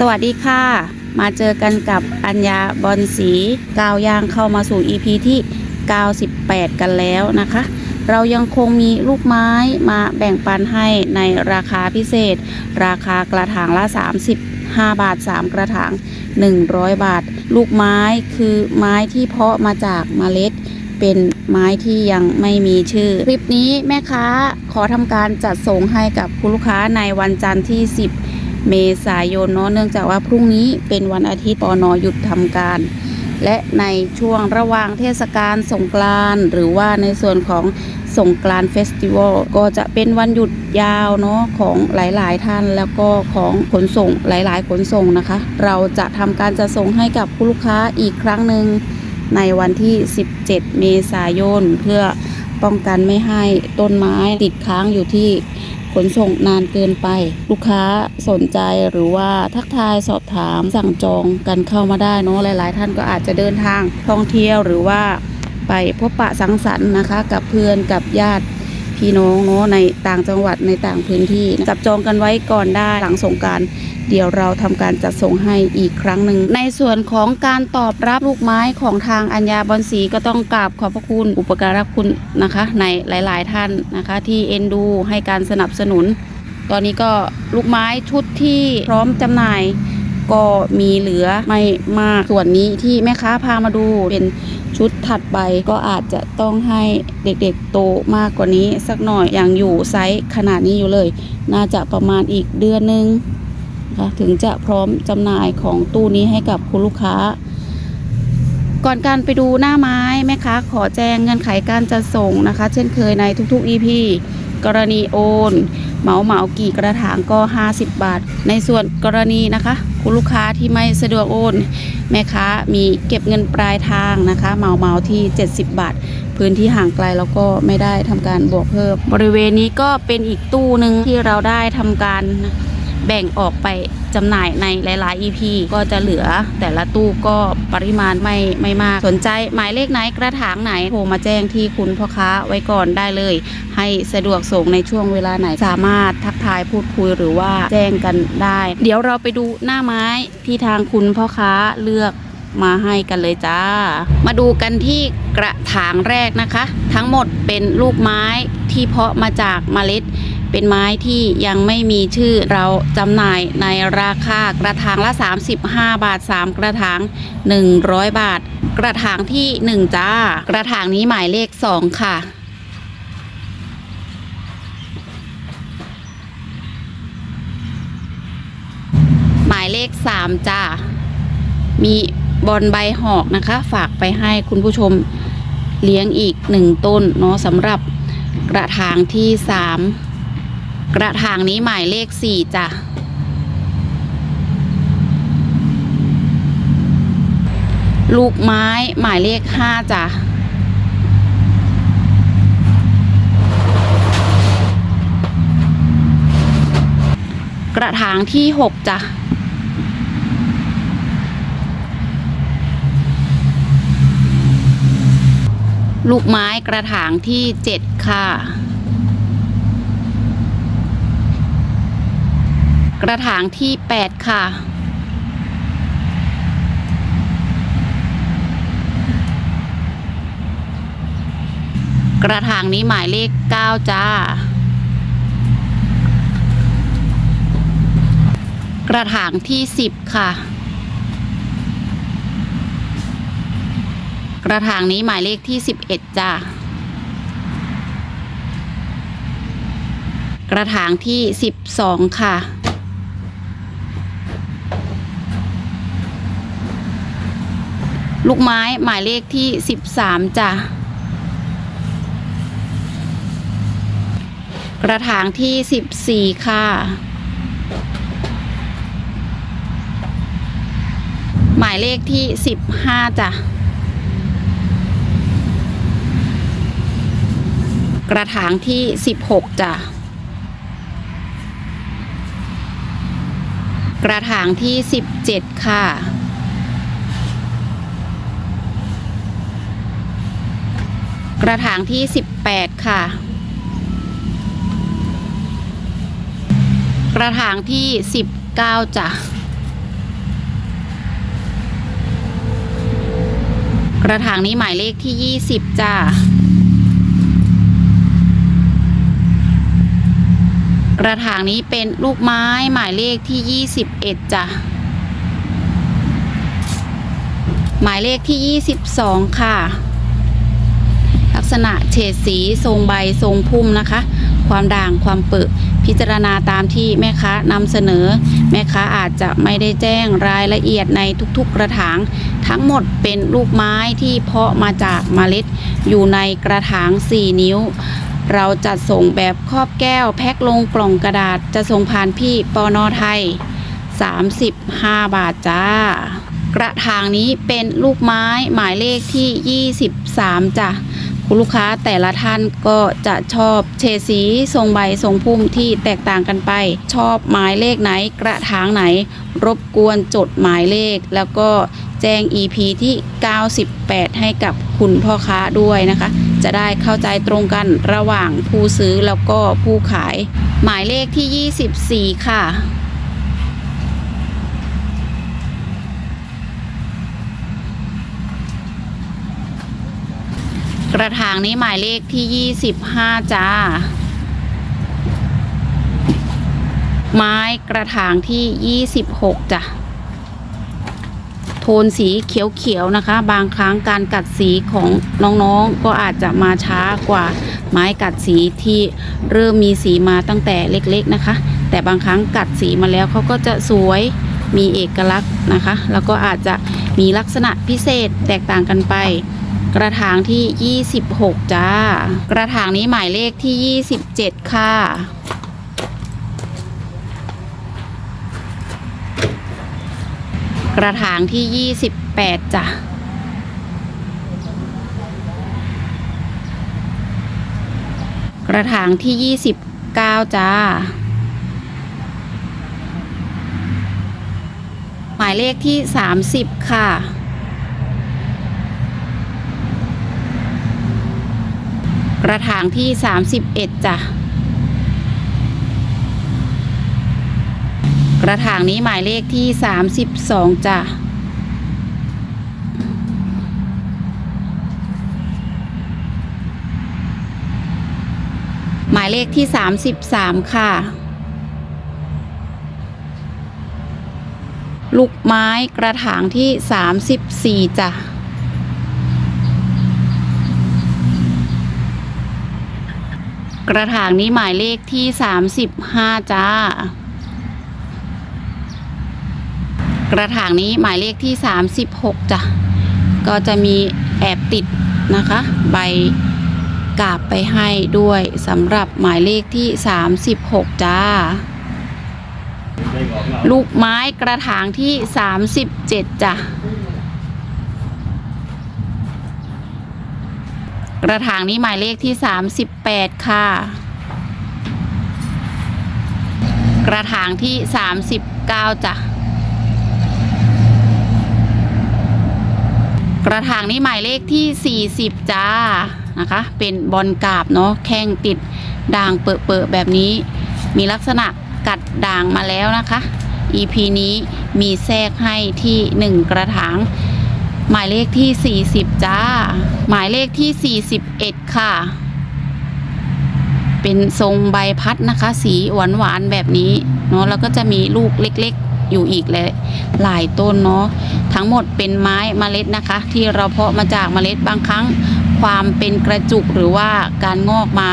สวัสดีค่ะ มาเจอกันกับอัญญาบอลสีกาวยางเข้ามาสู่ EP ที่ 98 กันแล้วนะคะ เรายังคงมีลูกไม้มาแบ่งปันให้ในราคาพิเศษ ราคากระถางละ 35 บาท 3 กระถาง 100 บาท ลูกไม้คือไม้ที่เพาะมาจากเมล็ดเป็นไม้ที่ยังไม่มีชื่อ คลิปนี้แม่ค้าขอทำการจัดส่งให้กับคุณลูกค้าในวันจันทร์ที่ 10 เมษายนเนาะเนื่องจากว่าพรุ่งนี้เป็นวันอาทิตย์ปอนอหยุดทำการ และในช่วงระหว่างเทศกาลสงกรานต์หรือว่าในส่วนของสงกรานต์เฟสติวัลก็จะเป็นวันหยุดยาวเนาะของหลายๆ ท่านแล้วก็ของขนส่งหลายๆ ขนส่งนะคะ เราจะทำการจัดส่งให้กับผู้ลูกค้าอีกครั้งหนึ่งในวันที่ 17 เมษายน เพื่อป้องกันไม่ให้ต้นไม้ติดค้างอยู่ที่ ขนส่งนานเกินไป ลูกค้าสนใจหรือว่าทักทายสอบถามสั่งจองกันเข้ามาได้เนาะหลาย ๆ ท่านก็อาจจะเดินทางท่องเที่ยวหรือว่าไปพบปะสังสรรค์นะคะ กับเพื่อนกับญาติพี่น้องเนาะในต่างจังหวัดในต่างพื้นที่จับจองกันไว้ก่อนได้หลังสงกราร เดี๋ยวเราทำการจัดส่งให้อีกครั้งหนึ่ง ในส่วนของการตอบรับลูกไม้ของทางอัญญาบอนสีก็ต้องกราบขอบพระคุณอุปการะคุณนะคะ ในหลาย ๆ ท่านนะคะ ที่เอ็นดูให้การสนับสนุน ตอนนี้ก็ลูกไม้ชุดที่พร้อมจำหน่ายก็มีเหลือไม่มากส่วนนี้ที่แม่ค้าพามาดูเป็นชุดถัดไปก็อาจจะต้องให้เด็กๆโตมากกว่านี้สักหน่อยอย่างอยู่ไซส์ขนาดนี้อยู่เลย น่าจะประมาณอีกเดือนหนึง นะคะ ถึงจะพร้อมจำหน่ายของตู้นี้ให้กับคุณลูกค้า ก่อนการไปดูหน้าไม้แม่ค้าขอแจ้งเงื่อนไขการจะส่งนะคะ เช่นเคยในทุกๆ EP กรณีโอน เหมาเหมากี่กระถางก็ 50 บาท ในส่วนกรณีนะคะ คุณลูกค้าที่ไม่สะดวกโอน แม่ค้ามีเก็บเงินปลายทางนะคะ เหมาเหมาที่ 70 บาท พื้นที่ห่างไกลแล้วก็ไม่ได้ทำการบวกเพิ่ม บริเวณนี้ก็เป็นอีกตู้หนึ่งที่เราได้ทำการ แบ่งออกไปจำหน่ายในหลายๆ EP ก็จะเหลือแต่ละตู้ก็ปริมาณไม่ไม่มาก สนใจหมายเลขไหนกระถางไหนโทรมาแจ้งที่คุณพ่อค้าไว้ก่อนได้เลย ให้สะดวกส่งในช่วงเวลาไหนสามารถทักทายพูดคุยหรือว่าแจ้งกันได้ เดี๋ยวเราไปดูหน้าไม้ที่ทางคุณพ่อค้าเลือกมาให้กันเลยจ้า มาดูกันที่กระถางแรกนะคะ ทั้งหมดเป็นลูกไม้ที่เพาะมาจากเมล็ด เป็นไม้ที่ยังไม่มีชื่อเราจำหน่ายในราคากระถางละ 35 บาท 3 กระถาง 100 บาท กระถางที่ 1 จ้า กระถางนี้หมายเลข 2 ค่ะหมายเลข 3 จ้า มีบอลใบหอกนะคะ ฝากไปให้คุณผู้ชมเลี้ยงอีกหนึ่งต้นเนาะสำหรับกระถางที่ 3 กระถางนี้หมายเลขสี่จ้ะลูกไม้หมายเลขห้าจ้ะกระถางที่หกจ้ะลูกไม้กระถางที่เจ็ดค่ะ กระถางที่ 8 ค่ะ กระถางนี้หมายเลข 9 จ้า กระถางที่ 10 ค่ะ กระถางนี้หมายเลขที่ 11 จ้ากระถางที่ 12 ค่ะ ลูกไม้หมายเลขที่13จ้ะกระถางที่14ค่ะ หมายเลขที่15จ้ะกระถางที่16จ้ะกระถางที่17ค่ะ ระถางที่ 18 ค่ะ กระถางที่ 19จ้ะกระถางนี้หมายเลขที่ 20 จ้ะกระถางนี้เป็นลูกไม้หมายเลขที่ 21จ้ะหมายเลขที่ 22 ค่ะ ษณะเฉดสีทรงใบทรงพุ่มนะคะ ความด่างความเปิดพิจารณาตามที่แม่ค้านำเสนอ แม่ค้าอาจจะไม่ได้แจ้งรายละเอียดในทุกๆกระถาง ทั้งหมดเป็นลูกไม้ที่เพาะมาจากเมล็ด อยู่ในกระถาง 4 นิ้ว เราจัดส่งแบบครอบแก้ว แพ็คลงกล่องกระดาษจะส่งผ่านพี่ปอนอไทย 35 บาทจ้ากระถางนี้เป็นลูกไม้หมายเลขที่ 23จ้ะ ลูกค้าแต่ละท่านก็จะชอบเฉดสีทรงใบทรงพุ่มที่แตกต่างกันไป ชอบหมายเลขไหนกระถางไหน รบกวนจดหมายเลข แล้วก็แจ้ง EP ที่ 98 ให้กับคุณพ่อค้าด้วยนะคะ จะได้เข้าใจตรงกันระหว่างผู้ซื้อแล้วก็ผู้ขาย หมายเลขที่ 24 ค่ะ ระถางนี้หมายเลขที่25จ้า ไม้กระถางที่26จ้ะโทนสีเขียวๆนะคะ บางครั้งการกัดสีของน้องๆก็อาจจะมาช้ากว่าไม้กัดสีที่เริ่มมีสีมาตั้งแต่เล็กๆนะคะ แต่บางครั้งกัดสีมาแล้วเขาก็จะสวยมีเอกลักษณ์นะคะ แล้วก็อาจจะมีลักษณะพิเศษแตกต่างกันไป กระถางที่ 26 จ้า กระถางนี้หมายเลขที่ 27 ค่ะ กระถางที่ 28 จ้ะกระถางที่ 29 จ้า หมายเลขที่ 30 ค่ะ ระถางที่ 31จ้ะกระถางนี้หมายเลขที่ 32จ้ะหมายเลขที่ 33 ค่ะ ลูกไม้กระถางที่ 34จ้ะ กระถางนี้หมายเลขที่ 35 จ้า กระถางนี้หมายเลขที่ 36 จ้ะ ก็จะมีแอบติดนะคะ ใบกาบไปให้ด้วยสำหรับหมายเลขที่ 36 จ้า ลูกไม้กระถางที่ 37 จ้ะ กระถางนี้หมายเลขที่ 38 ค่ะ กระถางที่ 39จ้ะกระถางนี้หมายเลขที่ 40 จ้านะคะ เป็นบอลกาบเนาะแข้งติดด่างเปอะๆแบบนี้ มีลักษณะกัดด่างมาแล้วนะคะ EP นี้มีแทรกให้ที่ 1 กระถาง หมายเลขที่ 40 จ้า หมายเลขที่ 41 ค่ะ เป็นทรงใบพัดนะคะ สีหวานหวานแบบนี้เนาะแล้วก็จะมีลูกเล็กๆ อยู่อีกและหลายต้นเนาะทั้งหมดเป็นไม้เมล็ดนะคะ ที่เราเพาะมาจากเมล็ดบางครั้งความเป็นกระจุกหรือว่าการงอกมา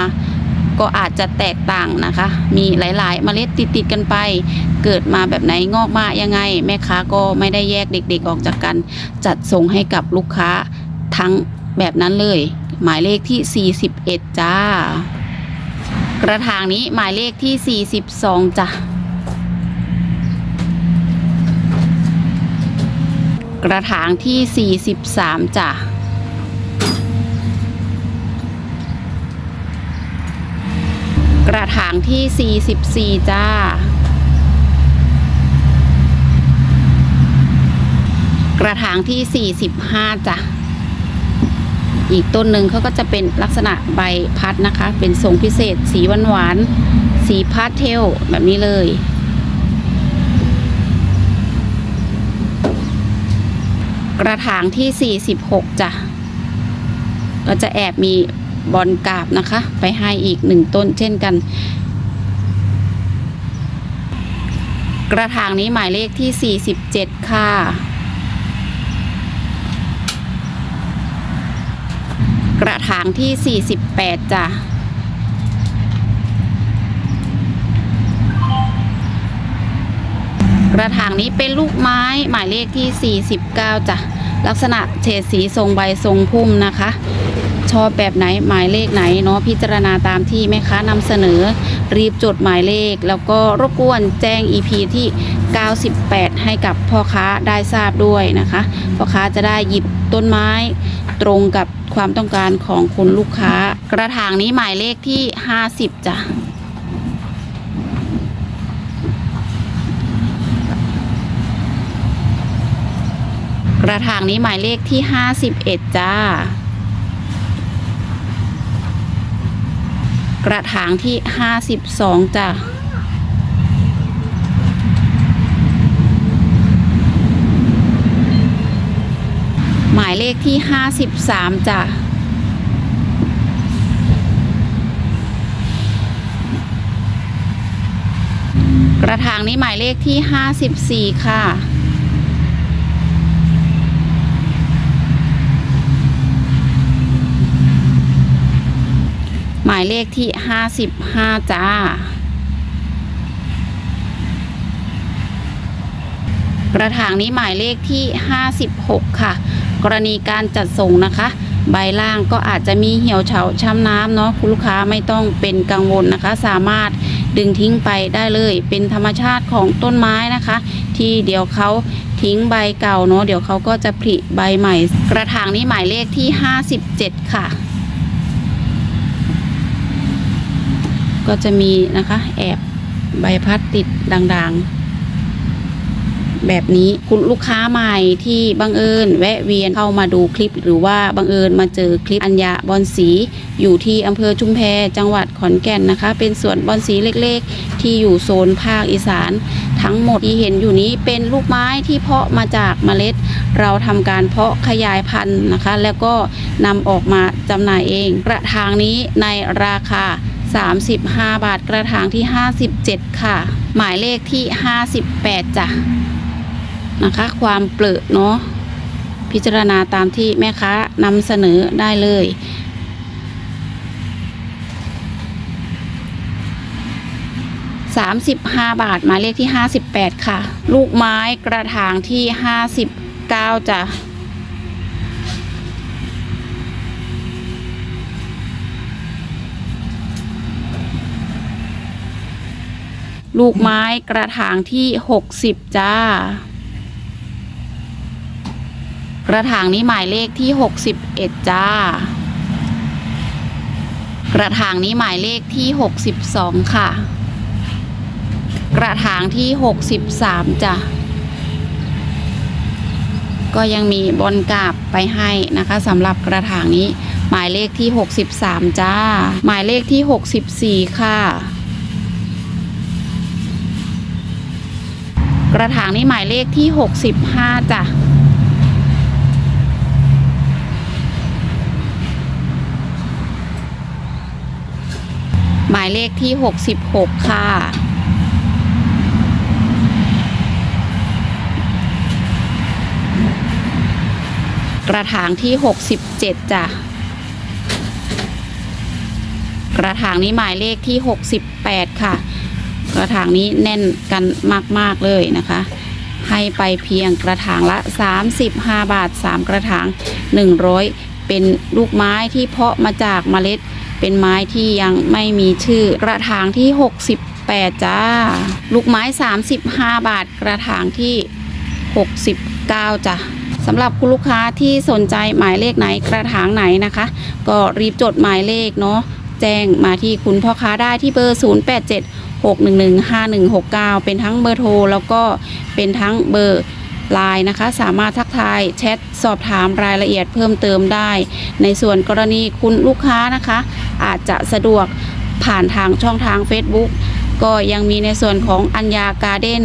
ก็อาจจะแตกต่างนะคะ มีหลายๆ เมล็ดติดๆกันไป เกิดมาแบบไหนงอกมายังไง แม่ค้าก็ไม่ได้แยกเด็ก ๆ ออกจากกันจัดส่งให้กับลูกค้าทั้งแบบนั้นเลย หมายเลขที่ 41 จ้า กระถางนี้หมายเลขที่ 42 จ้ะกระถางที่ 43 จ้ะ กระถางที่ 44 จ้า กระถางที่ 45 จ้ะ อีกต้นหนึ่งเขาก็จะเป็นลักษณะใบพัดนะคะ เป็นทรงพิเศษ สีหวานๆสีพาสเทลแบบนี้เลยกกระถางที่ 46 จ้ะ ก็จะแอบมี บอลกาบนะคะ ไปให้อีกหนึ่งต้นเช่นกัน กระถางนี้หมายเลขที่ 47 ค่ะ กระถางที่ 48 จ้ะกระถางนี้เป็นลูกไม้หมายเลขที่ 49จ้ะ ลักษณะเฉดสีทรงใบทรงพุ่มนะคะ ชอบแบบไหนหมายเลขไหนเนาะพิจารณาตามที่แม่ค้านำเสนอ รีบจดหมายเลข แล้วก็รบกวนแจ้ง EP ที่ 98 ให้กับพ่อค้าได้ทราบด้วยนะคะพ่อค้าจะได้หยิบต้นไม้ตรงกับความต้องการของคุณลูกค้า กระถางนี้หมายเลขที่ 50จ้ะ กระถางนี้หมายเลขที่51จ้า กระถางที่52จ้ะหมายเลขที่53จ้ะกระถางนี้หมายเลขที่ 54 ค่ะ หมายเลขที่55จ้า กระถางนี้หมายเลขที่56ค่ะ กรณีการจัดส่งนะคะ ใบล่างก็อาจจะมีเหี่ยวเฉาช้ำน้ำเนาะคุณลูกค้าไม่ต้องเป็นกังวลนะคะ สามารถดึงทิ้งไปได้เลยเป็นธรรมชาติของต้นไม้นะคะ ที่เดี๋ยวเขาทิ้งใบเก่าเนาะเดี๋ยวเขาก็จะผลิใบใหม่ กระถางนี้หมายเลขที่ 57 ค่ะ ก็จะมีนะคะ แอบใบพัดติดด่างๆ แบบนี้คุณลูกค้าใหม่ที่บังเอิญแวะเวียนเข้ามาดูคลิป หรือว่าบังเอิญมาเจอคลิปอัญญาบอนสี อยู่ที่อำเภอชุมแพจังหวัดขอนแก่นนะคะ เป็นสวนบอนสีเล็กๆ ที่อยู่โซนภาคอีสานทั้งหมดที่เห็นอยู่นี้เป็นลูกไม้ที่เพาะมาจากเมล็ด เราทำการเพาะขยายพันธุ์นะคะ แล้วก็นำออกมาจำหน่ายเอง กระถางนี้ในราคา 35 บาทกระถางที่ 57 ค่ะ หมายเลขที่ 58จ้ะนะคะ ความเปลือเนาะพิจารณาตามที่แม่ค้านำเสนอได้เลย 35 บาท หมายเลขที่ 58 ค่ะ ลูกไม้กระถางที่ 59จ้ะ ลูกไม้กระถางที่60จ้า กระถางนี้หมายเลขที่61จ้า กระถางนี้หมายเลขที่62ค่ะ กระถางที่63จ้ะก็ยังมีบอลกาบไปให้นะคะสำหรับกระถางนี้ หมายเลขที่ 63 จ้า หมายเลขที่ 64 ค่ะ กระถางนี้หมายเลขที่ 65จ้ะหมายเลขที่ 66 ค่ะ กระถางที่ 67จ้ะกระถางนี้หมายเลขที่ 68 ค่ะ กระถางนี้แน่นกันมาก ๆ เลยนะคะ ให้ไปเพียงกระถางละ 35 บาท 3 กระถาง 100 เป็นลูกไม้ที่เพาะมาจากเมล็ด เป็นไม้ที่ยังไม่มีชื่อกระถางที่ 68 จ้า ลูกไม้ 35 บาทกระถางที่ 69 จ้ะสำหรับคุณลูกค้าที่สนใจหมายเลขไหนกระถางไหนนะคะ ก็รีบจดหมายเลขเนาะแจ้งมาที่คุณพ่อค้าได้ที่เบอร์ 087 6115169 เป็นทั้งเบอร์โทร แล้วก็เป็นทั้งเบอร์ไลน์นะคะ สามารถทักทายแชทสอบถามรายละเอียดเพิ่มเติมได้ ในส่วนกรณีคุณลูกค้านะคะ อาจจะสะดวกผ่านทางช่องทาง Facebook ก็ยังมีในส่วนของอัญญาการ์เด้น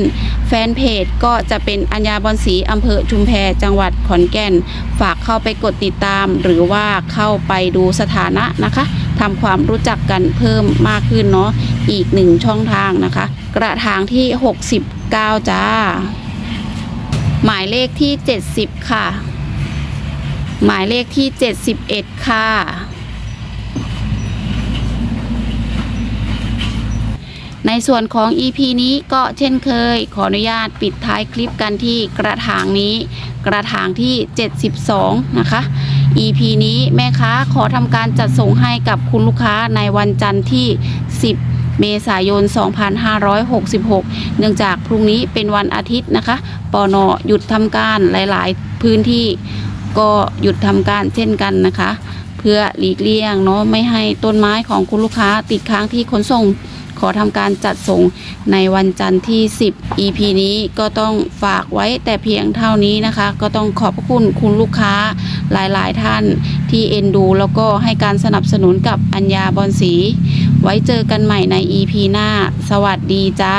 แฟนเพจก็จะเป็นอัญญาบอนสีอำเภอชุมแพจังหวัดขอนแก่น ฝากเข้าไปกดติดตาม หรือว่าเข้าไปดูสถานะนะคะ ทำความรู้จักกันเพิ่มมากขึ้นเนาะอีกหนึ่งช่องทางนะคะ กระถางที่ 69 จ้า หมายเลขที่ 70 ค่ะ หมายเลขที่ 71 ค่ะในส่วนของ EP นี้ก็เช่นเคย ขออนุญาตปิดท้ายคลิปกันที่กระถางนี้ กระถางที่ 72 นะคะ EP นี้แม่ค้าขอทำการจัดส่งให้กับคุณลูกค้าในวันจันทร์ที่ 10 เมษายน 2566 เนื่องจากพรุ่งนี้เป็นวันอาทิตย์นะคะปอนอหยุดทำการหลาย ๆ พื้นที่ก็หยุดทำการเช่นกันนะคะ เพื่อหลีกเลี่ยงเนาะไม่ให้ต้นไม้ของคุณลูกค้าติดค้างที่ขนส่งขอทำการจัดส่งในวันจันทร์ที่ 10 EP นี้ก็ต้องฝากไว้แต่เพียงเท่านี้นะคะ ก็ต้องขอบคุณคุณลูกค้าหลายๆ ท่านที่เอ็นดู แล้วก็ให้การสนับสนุนกับอัญญาบอนสี ไว้เจอกันใหม่ใน EP หน้า สวัสดีจ้า